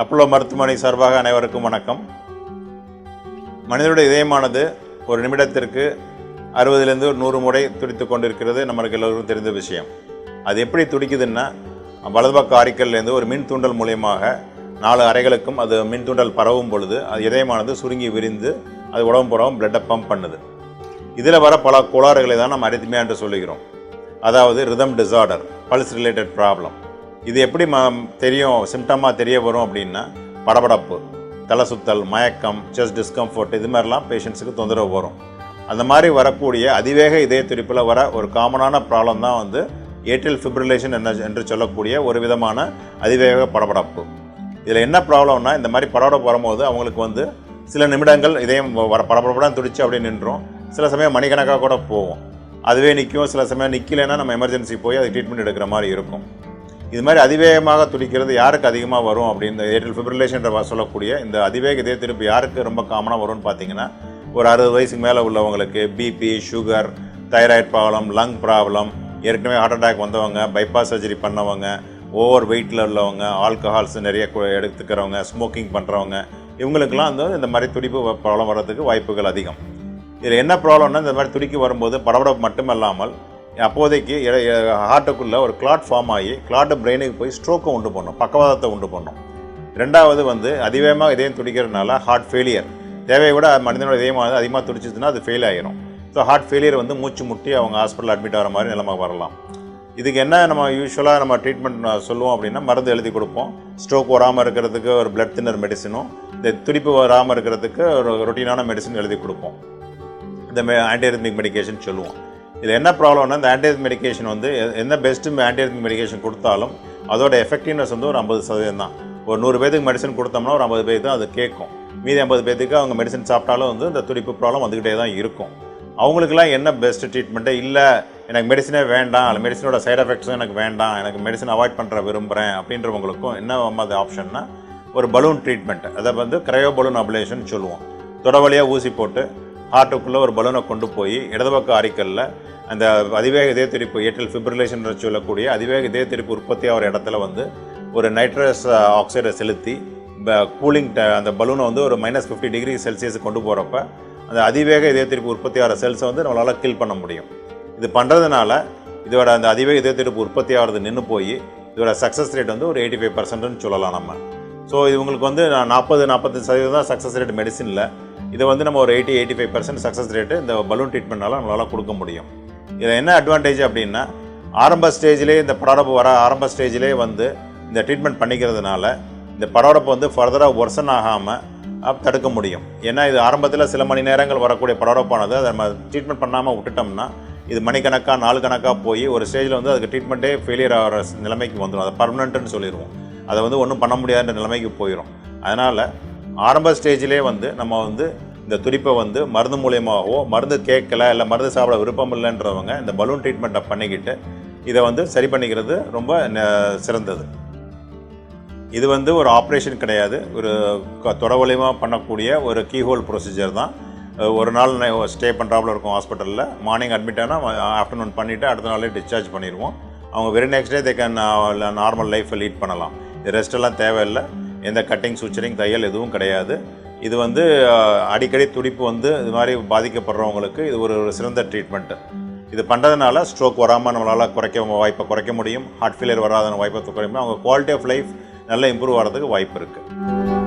Apollo மருத்துவமனை சார்பாக அனைவருக்கும் வணக்கம். மனிதனுடைய இதயமானது ஒரு நிமிடத்திற்கு அறுபதுலேருந்து ஒரு நூறு முறை துடித்து கொண்டிருக்கிறது. நம்மளுக்கு எல்லோருக்கும் தெரிந்த விஷயம். அது எப்படி துடிக்குதுன்னா வலது பக்க ஆரிக்கல்லேருந்து ஒரு மின் தூண்டல் மூலியமாக நாலு அறைகளுக்கும் அது மின் தூண்டல் பரவும் பொழுது அது இதயமானது சுருங்கி விரிந்து அது உடம்பு புறம் பிளட்டை பம்ப் பண்ணுது. இதில் வர பல கோளாறுகளை தான் நம்ம அரித்மியா என்று சொல்லுகிறோம். அதாவது rhythm disorder pulse related problem இது எப்படி ம தெரியும் சிம்டமாக தெரிய வரும் அப்படின்னா படபடப்பு தலை சுத்தல் மயக்கம் செஸ்ட் டிஸ்கம்ஃபர்ட் இது மாதிரிலாம் பேஷண்ட்ஸுக்கு தொந்தரவு வரும். அந்த மாதிரி வரக்கூடிய அதிவேக இதய துடிப்பில் வர ஒரு காமனான ப்ராப்ளம் தான் வந்து ஏட்ரியல் ஃபிப்ரிலேஷன் என்ன என்று சொல்லக்கூடிய ஒரு விதமான அதிவேக படபடப்பு. இதில் என்ன ப்ராப்ளம்னா இந்த மாதிரி படபடப்பு வரும்போது அவங்களுக்கு வந்து சில நிமிடங்கள் இதயம் வர படபடப்படாக துடிச்சு அப்படியே நின்றோம் சில சமயம் மணிக்கணக்காக கூட போகும். அதுவே நிற்கும் சில சமயம் நிற்கலைன்னா நம்ம எமர்ஜென்சி போய் அது ட்ரீட்மெண்ட் எடுக்கிற மாதிரி இருக்கும். இது மாதிரி அதிவேகமாக துடிக்கிறது யாருக்கு அதிகமாக வரும் அப்படின்னு ஏரியல் ஃபிப்ரிலேஷன் சொல்லக்கூடிய இந்த அதிவேக இதய துடிப்பு யாருக்கு ரொம்ப காமனாக வரும்னு பார்த்தீங்கன்னா ஒரு அறுபது வயசுக்கு மேலே உள்ளவங்களுக்கு BP sugar thyroid problem lung problem ஏற்கனவே ஹார்ட் அட்டாக் வந்தவங்க பைபாஸ் சர்ஜரி பண்ணவங்க ஓவர் வெயிட்டில் உள்ளவங்க ஆல்கஹால்ஸ் நிறைய எடுத்துக்கிறவங்க ஸ்மோக்கிங் பண்ணுறவங்க இவங்களுக்கெல்லாம் வந்து இந்த மாதிரி துடிப்பு ப்ராப்ளம் வர்றதுக்கு வாய்ப்புகள் அதிகம். இதில் என்ன ப்ராப்ளம்னா இந்த மாதிரி துடிக்கி வரும்போது படபடப்பு மட்டுமல்லாமல் அப்போதைக்கு ஹார்ட்டுக்குள்ளே ஒரு கிளாட் ஃபார்ம் ஆகி கிளாட்டு பிரெயினுக்கு போய் ஸ்ட்ரோக்கை உண்டு பண்ணும் பக்கவாதத்தை உண்டு பண்ணும். ரெண்டாவது வந்து அதிவேகமாக இதயம் துடிக்கிறதுனால ஹார்ட் ஃபெயிலியர் தேவையை விட மனிதனோட இதயமானது அதிகமாக துடிச்சிச்சுன்னா அது ஃபெயில் ஆகிரும் ஸோ ஹார்ட் ஃபெயிலியர் வந்து மூச்சு முட்டி அவங்க ஹாஸ்பிட்டல் அட்மிட் ஆகிற மாதிரி நிலைமை வரலாம். இதுக்கு என்ன நம்ம யூஸ்வலாக நம்ம ட்ரீட்மெண்ட் சொல்லுவோம் அப்படின்னா மருந்து எழுதி கொடுப்போம். ஸ்ட்ரோக் வராமல் இருக்கிறதுக்கு ஒரு பிளட் தின்னர் மெடிசனும் இந்த துடிப்பு வராமல் இருக்கிறதுக்கு ஒரு ரொட்டீனான மெடிசன் எழுதி கொடுப்போம். இந்த ஆன்டிரித்மிக் மெடிக்கேஷன் சொல்லுவோம். இது என்ன ப்ராப்ளம்னா இந்த ஆன்டிரித் மெடிகேஷன் வந்து என்ன பெஸ்ட்டு ஆன்டிபயோட்டிக் மெடிகேஷன் கொடுத்தாலும் அதோட எஃபெக்டிவ்னஸ் வந்து ஒரு ஐம்பது சதவீதம் தான். ஒரு நூறு பேத்துக்கு மெடிசன் கொடுத்தோம்னா ஒரு ஐம்பது பேருக்கு தான் அது கேட்கும். மீதி ஐம்பது பேத்துக்கு அவங்க மெடிசன் சாப்பிட்டாலும் வந்து இந்த துடிப்பு ப்ராப்ளம் வந்துக்கிட்டே தான் இருக்கும். அவங்களுக்குலாம் என்ன பெஸ்ட் ட்ரீட்மெண்ட்டு இல்லை எனக்கு மெடிசனே வேண்டாம் அல்ல மெடிசனோட சைடு எஃபெக்ட்ஸும் எனக்கு வேண்டாம் எனக்கு மெடிசன் அவாய்ட் பண்ணுற விரும்புகிறேன் அப்படின்றவங்களுக்கும் என்ன அது ஆப்ஷன்னா ஒரு பலூன் ட்ரீட்மெண்ட் அதை வந்து கிரையோ பலூன் அப்ளேஷன் சொல்லுவோம். தொடவழியாக ஊசி போட்டு ஹார்ட்டுக்குள்ளே ஒரு பலூனை கொண்டு போய் இடது பக்க அறிக்கலில் அந்த அதிவேக இதய துடிப்பு ஏற்றல் ஃபிப்ரிலேஷன் சொல்லக்கூடிய அதிவேக இதய துடிப்பு உற்பத்தி ஆகிற இடத்துல வந்து ஒரு நைட்ரஸ் ஆக்சைடை செலுத்தி கூலிங் அந்த பலூனை வந்து ஒரு மைனஸ் ஃபிஃப்டி டிகிரி செல்சியஸ் கொண்டு போகிறப்ப அந்த அதிவேக இதய துடிப்பு உற்பத்தி ஆகிற செல்ஸை வந்து நம்மளால் கில் பண்ண முடியும். இது பண்ணுறதுனால இதோட அந்த அதிவேக இதய துடிப்பு உற்பத்தி ஆகிறது நின்று போய் இதோட சக்ஸஸ் ரேட் வந்து ஒரு எயிட்டி ஃபைவ் பர்சன்ட்னு சொல்லலாம் நம்ம. ஸோ இவங்களுக்கு வந்து நான் நாற்பது நாற்பத்தஞ்சு சதவீதம் தான் சக்ஸஸ் ரேட் மெடிசனில் இதை வந்து நம்ம ஒரு eighty eighty five percent success rate இந்த பலூன் ட்ரீட்மெண்ட்னால நம்மளால் கொடுக்க முடியும். இதில் என்ன அட்வான்டேஜ் அப்படின்னா ஆரம்ப ஸ்டேஜ்லேயே இந்த படரப்பு வர ஆரம்ப ஸ்டேஜ்லேயே வந்து இந்த ட்ரீட்மெண்ட் பண்ணிக்கிறதுனால இந்த படரப்பு வந்து ஃபர்தராக ஒர்சன் ஆகாமல் தடுக்க முடியும். ஏன்னா இது ஆரம்பத்தில் சில மணி நேரங்கள் வரக்கூடிய படரப்பானது அதை நம்ம ட்ரீட்மெண்ட் பண்ணாமல் விட்டுட்டோம்னா இது மணிக்கணக்காக நாலு கணக்காக போய் ஒரு ஸ்டேஜில் வந்து அதுக்கு ட்ரீட்மெண்ட்டே ஃபெயிலியர் ஆகிற நிலைமைக்கு வந்துடும் அதை பர்மனெண்ட்டுன்னு சொல்லிடுவோம். அதை வந்து ஒன்றும் பண்ண முடியாத நிலைமைக்கு போயிடும் அதனால் ஆரம்ப ஸ்டேஜிலே வந்து நம்ம வந்து இந்த துடிப்பை வந்து மருந்து மூலியமாகவோ மருந்து கேட்கல இல்லை மருந்து சாப்பிட விருப்பம் இல்லைன்றவங்க இந்த பலூன் ட்ரீட்மெண்ட்டை பண்ணிக்கிட்டு இதை வந்து சரி பண்ணிக்கிறது ரொம்ப சிறந்தது. இது வந்து ஒரு ஆப்ரேஷன் கிடையாது. ஒரு தொடவலியமாக பண்ணக்கூடிய ஒரு கீஹோல் ப்ரொசீஜர் தான். ஒரு நாள் ஸ்டே பண்ணுறாப்புல இருக்கும் ஹாஸ்பிட்டலில் மார்னிங் அட்மிட் ஆனால் ஆஃப்டர்நூன் பண்ணிவிட்டு அடுத்த நாளே டிஸ்சார்ஜ் பண்ணிடுவோம். அவங்க very next day they can normal லைஃப்பை லீட் பண்ணலாம். இது ரெஸ்ட் எல்லாம் தேவையில்லை. எந்த கட்டிங் சுச்சரிங் தையல் எதுவும் கிடையாது. இது வந்து அடிக்கடி துடிப்பு வந்து இது மாதிரி பாதிக்கப்படுறவங்களுக்கு இது ஒரு ஒரு சிறந்த ட்ரீட்மெண்ட்டு இது பண்ணுறதுனால ஸ்ட்ரோக் வராமல் நம்மளால் குறைக்க வாய்ப்பை குறைக்க முடியும். ஹார்ட் ஃபெயிலியர் வராத வாய்ப்பை குறைக்க முடியும். அவங்க குவாலிட்டி ஆஃப் லைஃப் நல்லா இம்ப்ரூவ் ஆகிறதுக்கு வாய்ப்பு இருக்குது